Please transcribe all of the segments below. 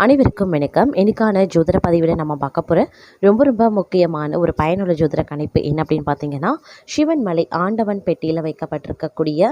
அனைவருக்கும் வணக்கம். எனக்கான ஜோதிட பதிவில் நம்ம பார்க்க போகிற ரொம்ப ரொம்ப முக்கியமான ஒரு பயனுள்ள ஜோதிட கணிப்பு என்ன அப்படின்னு பார்த்தீங்கன்னா சிவன் மலை ஆண்டவன் பெட்டியில் வைக்கப்பட்டிருக்கக்கூடிய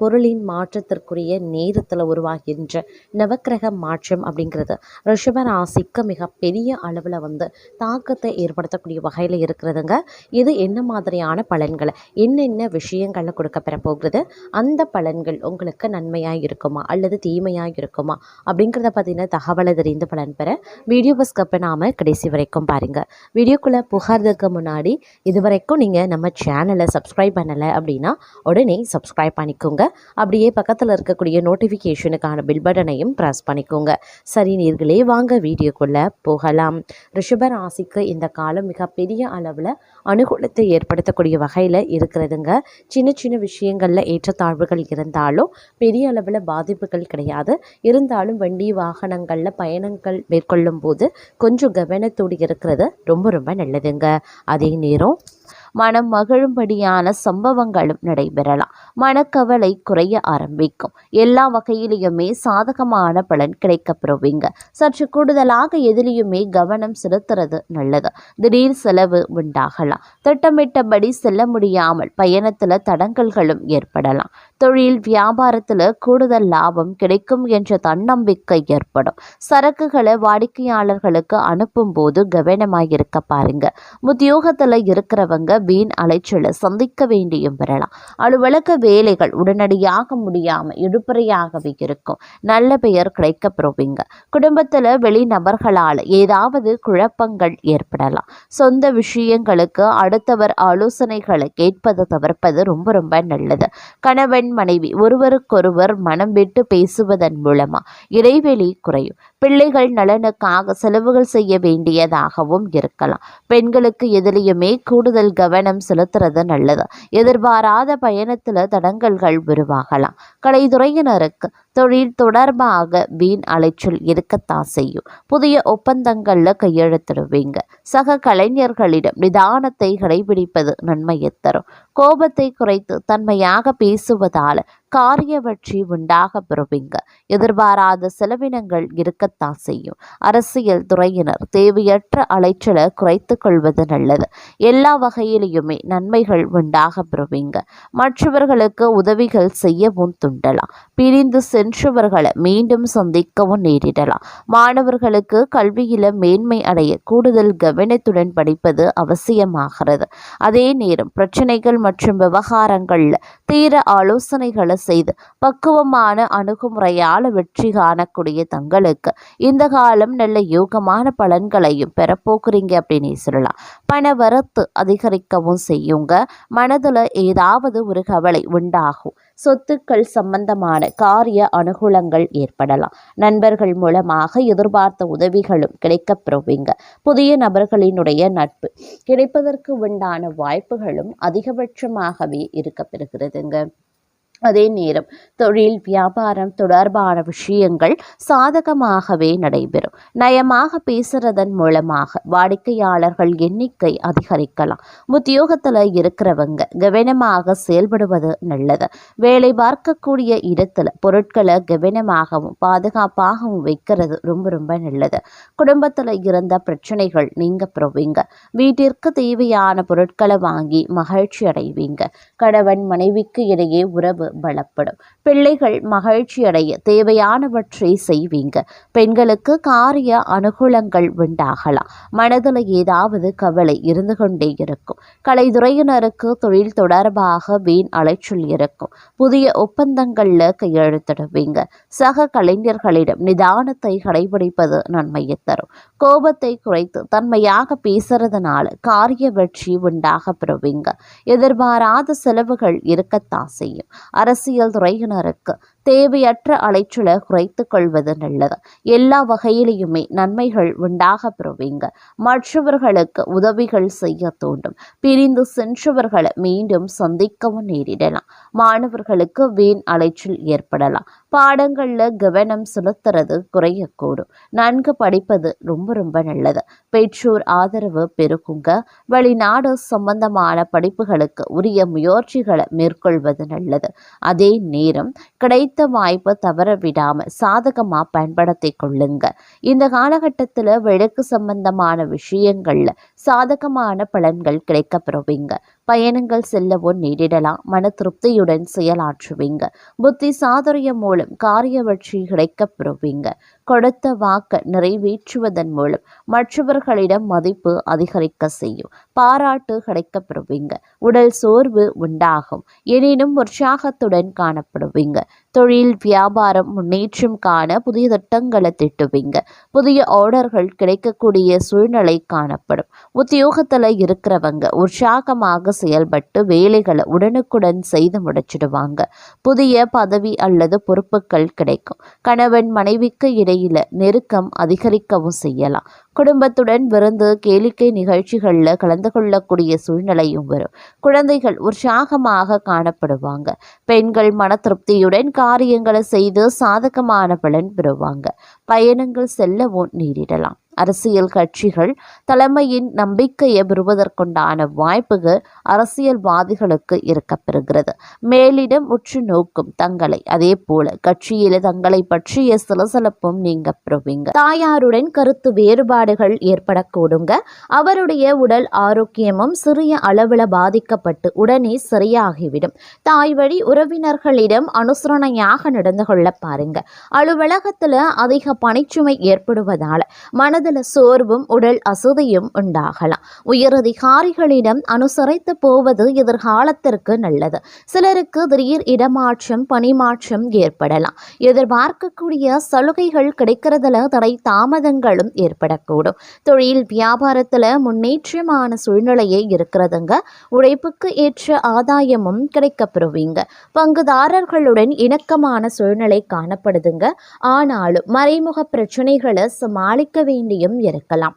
பொருளின் மாற்றத்திற்குரிய நேரத்தில் உருவாகின்ற நவக்கிரக மாற்றம் அப்படிங்கிறது ரிஷப ராசிக்கு மிகப்பெரிய அளவில் வந்து தாக்கத்தை ஏற்படுத்தக்கூடிய வகையில் இருக்கிறதுங்க. இது என்ன மாதிரியான பலன்களை என்னென்ன விஷயங்களில் கொடுக்கப்பெற போகிறது அந்த பலன்கள் உங்களுக்கு நன்மையாக இருக்குமா அல்லது தீமையாக இருக்குமா அப்படிங்கிறத பற்றின தகவல் தெரிந்து பலன் பெற வீடியோ பஸ்கப்பை நாம் கடைசி வரைக்கும் பாருங்கள் வீடியோக்குள்ளே புகார்றதுக்கு முன்னாடி இது வரைக்கும் நீங்கள் நம்ம சேனலை சப்ஸ்கிரைப் பண்ணலை அப்படின்னா உடனே சப்ஸ்கிரைப் பண்ணிக்கோங்க. அப்படியே பக்கத்தில் இருக்கக்கூடிய நோட்டிஃபிகேஷனுக்கான பில் பட்டனையும் ப்ரெஸ் பண்ணிக்கோங்க. சரி நீர்களே வாங்க வீடியோக்குள்ளே போகலாம். ரிஷப ராசிக்கு இந்த காலம் மிகப்பெரிய அளவில் அனுகூலத்தை ஏற்படுத்தக்கூடிய வகையில் இருக்கிறதுங்க. சின்ன சின்ன விஷயங்களில் ஏற்றத்தாழ்வுகள் இருந்தாலும் பெரிய அளவில் பாதிப்புகள் கிடையாது. இருந்தாலும் வண்டி வாகனங்களில் பயணங்கள் மேற்கொள்ளும் போது கொஞ்சம் கவனத்தோடு இருக்கிறது ரொம்ப ரொம்ப நல்லதுங்க. அதே நேரம் மனம் மகிழும்படியான சம்பவங்களும் நடைபெறலாம். மனக்கவலை குறைய ஆரம்பிக்கும். எல்லா வகையிலையுமே சாதகமான பலன் கிடைக்கப்பெறுவீங்க. சற்று கூடுதலாக எதிலையுமே கவனம் செலுத்துறது நல்லது. திடீர் செலவு உண்டாகலாம். திட்டமிட்டபடி செல்ல முடியாமல் பயணத்தில் தடங்கல்களும் ஏற்படலாம். தொழில் வியாபாரத்தில் கூடுதல் லாபம் கிடைக்கும் என்ற தன்னம்பிக்கை ஏற்படும். சரக்குகளை வாடிக்கையாளர்களுக்கு அனுப்பும் போது கவனமாக இருக்க பாருங்க. உத்தியோகத்தில் இருக்கிறவங்க வீண் அலைச்சலை சந்திக்க வேண்டியும் வரலாம். அலுவலக வேலைகள் உடனடியாக முடியாமல் இழுப்பறையாகவே இருக்கும். நல்ல பெயர் கிடைக்க பெறுவீங்க குடும்பத்தில் வெளிநபர்களால் ஏதாவது குழப்பங்கள் ஏற்படலாம். சொந்த விஷயங்களுக்கு அடுத்தவர் ஆலோசனைகளை கேட்பது தவிர்ப்பது ரொம்ப ரொம்ப நல்லது. கணவன் மனைவி ஒருவருக்கொருவர் மனம் விட்டு பேசுவதன் மூலமா இடைவெளி குறையும். பிள்ளைகள் நலனுக்காக செலவுகள் செய்ய வேண்டியதாகவும் இருக்கலாம். பெண்களுக்கு எதிலையுமே கூடுதல் கவனம் செலுத்துறது நல்லது. எதிர்பாராத பயணத்தில் தடங்கல்கள் உருவாகலாம். கலைத்துறையினருக்கு தொழில் தொடர்பாக வீண் அலைச்சல் இருக்கத்தான் செய்யும். புதிய ஒப்பந்தங்களில் கையெழுத்திடுவீங்க. சக கலைஞர்களிடம் நிதானத்தை கடைபிடிப்பது நன்மையை தரும். கோபத்தை குறைத்து தன்மையாக பேசுவதால் காரிய வெற்றி உண்டாக பெறுவீங்க எதிர்பாராத செலவினங்கள் இருக்கத்தான் செய்யும். அரசியல் துறையினர் தேவையற்ற அலைச்சலை குறைத்து கொள்வது நல்லது. எல்லா வகையிலையுமே நன்மைகள் உண்டாக பெறுவீங்க மற்றவர்களுக்கு உதவிகள் செய்யவும் துண்டலாம். பிரிந்து சென்றவர்களை மீண்டும் சந்திக்கவும் நேரிடலாம். மாணவர்களுக்கு கல்வியில மேன்மை அடைய கூடுதல் கவனத்துடன் படிப்பது அவசியமாகிறது. அதே நேரம் பிரச்சனைகள் மற்றும் விவகாரங்களில் தீர ஆலோசனைகளை செய்து பக்குவமான அணுகுமுறையால் வெற்றி காணக்கூடிய தங்களுக்கு. இந்த காலம் நல்ல யோகமான பலன்களையும் பெறப்போக்குறீங்க அப்படின்னு சொல்லலாம். பண வரத்து அதிகரிக்கவும் செய்யுங்க. மனதில் ஏதாவது ஒரு கவலை உண்டாகும். சொத்துக்கள் சம்பந்தமான காரிய அனுகூலங்கள் ஏற்படலாம். நண்பர்கள் மூலமாக எதிர்பார்த்த உதவிகளும் கிடைக்கப்பெறுவீங்க புதிய நபர்களினுடைய நட்பு கிடைப்பதற்கு உண்டான வாய்ப்புகளும் அதிகபட்சமாகவே இருக்கப்பெறுகிறதுங்க அதே நேரம் தொழில் வியாபாரம் தொடர்பான விஷயங்கள் சாதகமாகவே நடைபெறும். நயமாக பேசுறதன் மூலமாக வாடிக்கையாளர்கள் எண்ணிக்கை அதிகரிக்கலாம். உத்தியோகத்தில் இருக்கிறவங்க கவனமாக செயல்படுவது நல்லது. வேலை பார்க்கக்கூடிய இடத்துல பொருட்களை கவனமாகவும் பாதுகாப்பாகவும் வைக்கிறது ரொம்ப ரொம்ப நல்லது. குடும்பத்தில் இருந்த பிரச்சனைகள் நீங்க பெறுவீங்க. வீட்டிற்கு தேவையான பொருட்களை வாங்கி மகிழ்ச்சி அடைவீங்க. கணவன் மனைவிக்கு இடையே உறவு பலப்படும். பிள்ளைகள் மகிழ்ச்சி அடைய தேவையானவற்றை செய்வீங்க. பெண்களுக்கு காரிய அனுகூலங்கள் உண்டாகலாம். மனதில் ஏதாவது கவலை இருந்து கொண்டே இருக்கும். கலைத்துறையினருக்கு தொழில் தொடர்பாக வீண் அலைச்சல் இருக்கும். புதிய ஒப்பந்தங்களில் கையெழுத்திடுவீங்க. சக கலைஞர்களிடம் நிதானத்தை கடைபிடிப்பது நன்மையை தரும். கோபத்தை குறைத்து தன்மையாக பேசுறதுனால காரிய வெற்றி உண்டாக பெறுவீங்க. எதிர்பாராத செலவுகள் இருக்கத்தான் செய்யும். அரசியல் துறையினருக்கு தேவையற்ற அலைச்சலை குறைத்து கொள்வது நல்லது. எல்லா வகையிலையுமே நன்மைகள் உண்டாக பெறுவீங்க. மற்றவர்களுக்கு உதவிகள் செய்ய தூண்டும். பிரிந்து சென்றவர்களை மீண்டும் சந்திக்கவும் நேரிடலாம். மாணவர்களுக்கு வீண் அலைச்சல் ஏற்படலாம். பாடங்களில் கவனம் செலுத்துறது குறையக்கூடும். நன்கு படிப்பது ரொம்ப ரொம்ப நல்லது. பெற்றோர் ஆதரவு பெருகுங்க வெளிநாடு சம்பந்தமான படிப்புகளுக்கு உரிய முயற்சிகளை மேற்கொள்வது நல்லது. அதே நேரம் கிடைத்த வாய்ப்பை தவற விடாமல் சாதகமா பயன்படுத்தி கொள்ளுங்க. இந்த காலகட்டத்தில் வழக்கு சம்பந்தமான விஷயங்களில் சாதகமான பலன்கள் கிடைக்கப்பெறுவீங்க. பயணங்கள் செல்லவும் நேரிடலாம். மன திருப்தியுடன் செயலாற்றுவீங்க. புத்தி சாதுரியம் மூலம் காரிய வெற்றி கிடைக்கப்பெறுவீங்க. கொடுத்த வாக்க நிறைவேற்றுவதன் மூலம் மற்றவர்களிடம் மதிப்பு அதிகரிக்க செய்யும். பாராட்டு கிடைக்கப்பெறுவீங்க. உடல் சோர்வு உண்டாகும். எனினும் உற்சாகத்துடன் காணப்படுவீங்க. தொழில் வியாபாரம் முன்னேற்றம் காண புதிய திட்டங்களை திட்டுவீங்க. புதிய ஆர்டர்கள் கிடைக்கக்கூடிய சூழ்நிலை காணப்படும். உத்தியோகத்தில் இருக்கிறவங்க உற்சாகமாக செயல்பட்டு வேலைகளை உடனுக்குடன் செய்து முடிச்சிடுவாங்க. புதிய பதவி அல்லது பொறுப்புகள் கிடைக்கும். கணவன் மனைவிக்கு இடையில நெருக்கம் அதிகரிக்கவும் செய்யலாம். குடும்பத்துடன் விருந்து கேளிக்கை நிகழ்ச்சிகளில் கலந்து கொள்ளக்கூடிய சூழ்நிலையும் வரும். குழந்தைகள் உற்சாகமாக காணப்படுவாங்க. பெண்கள் மன திருப்தியுடன் காரியங்களை செய்து சாதகமான பலன் பெறுவாங்க. பயணங்கள் செல்லவும் நேரிடலாம் அரசியல் கட்சிகள் தலைமையின் நம்பிக்கையை பெறுவதற்குண்டான வாய்ப்புகள் அரசியல்வாதிகளுக்கு இருக்கப்பெறுகிறது. மேலிடம் உற்று நோக்கும் தங்களை அதே போல கட்சியில தங்களை பற்றிய சிலசலப்பும் நீங்க பெறுவீங்க. தாயாருடன் கருத்து வேறுபாடுகள் ஏற்படக்கூடுங்க. அவருடைய உடல் ஆரோக்கியமும் சிறிய அளவில் பாதிக்கப்பட்டு உடனே சரியாகிவிடும். தாய் வழி உறவினர்களிடம் அனுசரணையாக நடந்து கொள்ள பாருங்க. அலுவலகத்துல அதிக பணிச்சுமை ஏற்படுவதால் ஏற்படுவதால மனதில் சோர்வும் உடல் அசதியும் உண்டாகலாம். உயரதிகாரிகளிடம் அனுசரித்து போவது எதிர்காலத்திற்கு நல்லது. சிலருக்கு திடீர் இடமாற்றம் பணிமாற்றம் ஏற்படலாம். எதிர்பார்க்கக்கூடிய சலுகைகள் கிடைக்கிறதுல தடை தாமதங்களும் ஏற்படக்கூடும். தொழில் வியாபாரத்தில் முன்னேற்றமான சூழ்நிலையே இருக்கிறதுங்க. உழைப்புக்கு ஏற்ற ஆதாயமும் கிடைக்கப்பெறுவீங்க. பங்குதாரர்களுடன் இணக்கமான சூழ்நிலை காணப்படுதுங்க. ஆனாலும் மறைமுக பிரச்சனைகளை சமாளிக்க வேண்டியும் இருக்கலாம்.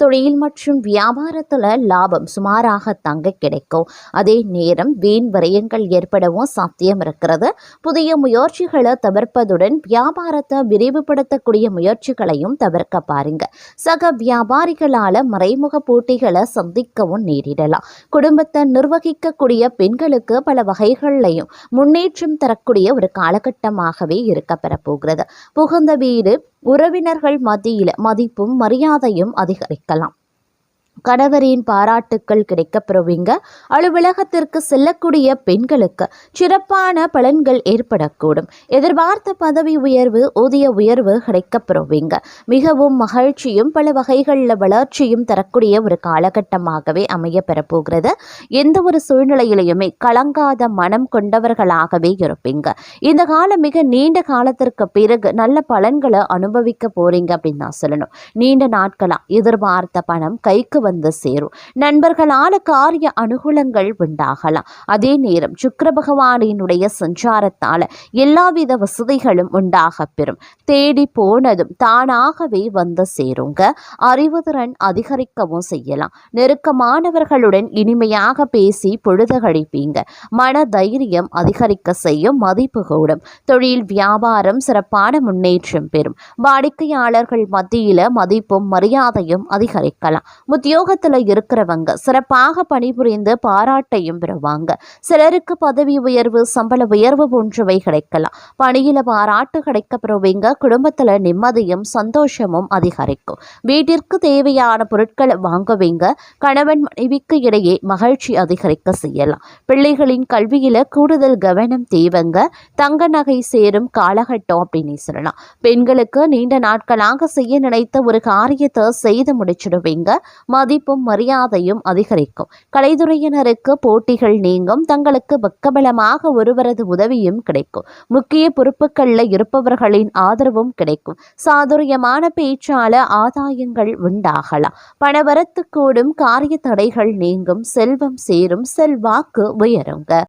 தொழில் மற்றும் வியாபாரத்தில் லாபம் சுமாராக தங்க கிடைக்கும். அதே நேரம் வீண் விரயங்கள் ஏற்படவும் சாத்தியம் இருக்கிறது. புதிய முயற்சிகளை தவிர்ப்பதுடன் வியாபாரத்தை விரிவுபடுத்தக்கூடிய முயற்சிகளையும் தவிர்க்க பாருங்க. சக வியாபாரிகளால் மறைமுக போட்டிகளை சந்திக்கவும் நேரிடலாம். குடும்பத்தை நிர்வகிக்கக்கூடிய பெண்களுக்கு பல வகைகள்லையும் முன்னேற்றம் தரக்கூடிய ஒரு காலகட்டமாகவே இருக்க பெறப்போகிறது புகுந்த வீடு உறவினர்கள் மத்தியில் மதிப்பும் மரியாதையும் அதிகரிக்கலாம். கணவரின் பாராட்டுக்கள் கிடைக்கப்பெறுவீங்க. அலுவலகத்திற்கு செல்லக்கூடிய பெண்களுக்கு சிறப்பான பலன்கள் ஏற்படக்கூடும். எதிர்பார்த்த பதவி உயர்வு ஊதிய உயர்வு கிடைக்கப்பெறுவீங்க. மிகவும் மகிழ்ச்சியும் பல வகைகளில் வளர்ச்சியும் தரக்கூடிய ஒரு காலகட்டமாகவே அமைய பெறப்போகிறது எந்த ஒரு சூழ்நிலையிலையுமே கலங்காத மனம் கொண்டவர்களாகவே இருப்பீங்க. இந்த காலம் மிக நீண்ட காலத்திற்கு பிறகு நல்ல பலன்களை அனுபவிக்க போறீங்க அப்படின்னு நான் சொல்லணும். நீண்ட நாட்களாக எதிர்பார்த்த பணம் கைக்கு வந்து சேரும். நண்பர்களால காரிய அனுகூலங்கள் உண்டாகலாம். அதே நேரம் சுக்கர பகவானினுடைய சஞ்சாரத்தால் எல்லாவித வசதிகளும் உண்டாக பெறும். தேடி போனதும் தானாகவே வந்து சேருங்க. அறிவுதிறன் அதிகரிக்கவும் செய்யலாம். நெருக்கமானவர்களுடன் இனிமையாக பேசி பொழுது கழிப்பீங்க. மன தைரியம் அதிகரிக்க செய்யும் மதிப்பு கூடும். தொழில் வியாபாரம் சிறப்பான முன்னேற்றம் பெறும். வாடிக்கையாளர்கள் மத்தியில் மதிப்பும் மரியாதையும் அதிகரிக்கலாம். உத்தியோகத்தில் இருக்கிறவங்க சிறப்பாக பணிபுரிந்து பாராட்டையும் பெறுவாங்க. சிலருக்கு பதவி உயர்வு சம்பள உயர்வு போன்றவை கிடைக்கலாம். பணியில பாராட்டு கிடைக்க பெறுவீங்க குடும்பத்துல நிம்மதியும் சந்தோஷமும் அதிகரிக்கும். வீட்டிற்கு தேவையான பொருட்களை வாங்குவீங்க. கணவன் மனைவிக்கு இடையே மகிழ்ச்சி அதிகரிக்க செய்யலாம். பிள்ளைகளின் கல்வியில கூடுதல் கவனம் தேவைங்க. தங்க நகை சேரும் காலகட்டம் அப்படின்னு சொல்லலாம். பெண்களுக்கு நீண்ட நாட்களாக செய்ய நினைத்த ஒரு காரியத்தை செய்து முடிச்சிடுவீங்க. மதிப்பும் மரியாதையும் அதிகரிக்கும். கலைத்துறையினருக்கு போட்டிகள் நீங்கும். தங்களுக்கு பக்கபலமாக ஒருவரது உதவியும் கிடைக்கும். முக்கிய பொறுப்புகளில் இருப்பவர்களின் ஆதரவும் கிடைக்கும். சாதுரியமான பேச்சால ஆதாயங்கள் உண்டாகலாம். பணவரத்து கூடும் காரிய தடைகள் நீங்கும் செல்வம் சேரும் செல்வாக்கு உயருங்க.